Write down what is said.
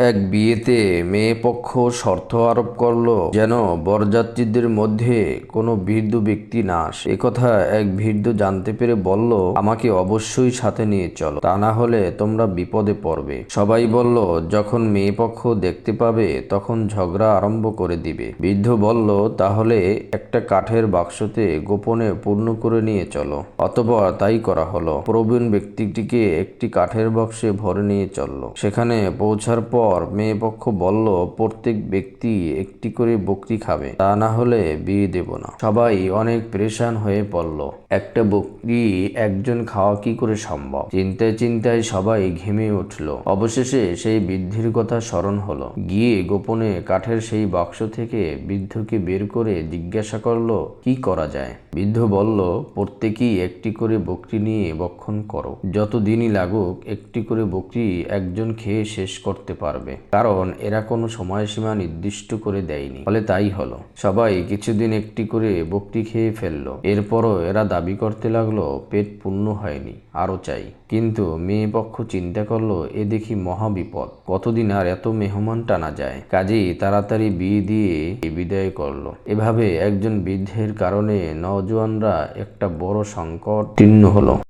এক বিয়েতে মেয়ে পক্ষ শর্ত আরোপ করল যেন বরযাত্রীদের মধ্যে কোনো বৃদ্ধ ব্যক্তি না আসে। একথা এক বৃদ্ধ জানতে পেরে বলল, আমাকে অবশ্যই সাথে নিয়ে চলো। তা না হলে তোমরা বিপদে পড়বে। সবাই বলল, যখন মেয়ে পক্ষ দেখতে পাবে, তখন ঝগড়া আরম্ভ করে দিবে। বৃদ্ধ বলল, তাহলে একটা কাঠের বাক্সতে গোপনে পূর্ণ করে নিয়ে চলো। অতপর তাই করা হলো। প্রবীণ ব্যক্তিটিকে একটি কাঠের বাক্সে ভরে নিয়ে চলল। সেখানে পৌঁছার পর মেয়ে পক্ষ বলল, প্রত্যেক ব্যক্তি একটি করে বকরি খাবে, তা না হলে বিয়ে দেব না। সবাই অনেক পরেশান হয়ে পড়ল। একটা বকরি একজন খাওয়া কি করে সম্ভব? চিন্তায় চিন্তায় সবাই ঘেমে উঠল। অবশেষে সেই বৃদ্ধির কথা স্মরণ হলো। গিয়ে গোপনে কাঠের সেই বাক্স থেকে বৃদ্ধকে বের করে জিজ্ঞাসা করল, কি করা যায়? বৃদ্ধ বলল, প্রত্যেকেই একটি করে বকরি নিয়ে বক্ষণ করো। যতদিনই লাগুক, একটি করে বকরি একজন খেয়ে শেষ করতে পারবে। কারণ এরা কোনো সময়সীমা নির্দিষ্ট করে দেয়নি। ফলে তাই হলো। সবাই কিছুদিন একটি করে বকরি খেয়ে ফেলল। এরপরও এরা দাবি করতে লাগল, পেট পূর্ণ হয়নি। আরও চাই। কিন্তু মেয়ে পক্ষ চিন্তা করল, এ দেখি মহা বিপদ। কতদিন আর এত মেহমান টানা যায়। কাজেই তাড়াতাড়ি বিয়ে দিয়ে বিদায় করল। এভাবে একজন বৃদ্ধের কারণে নওজোয়ানরা একটা বড় সংকট হলো।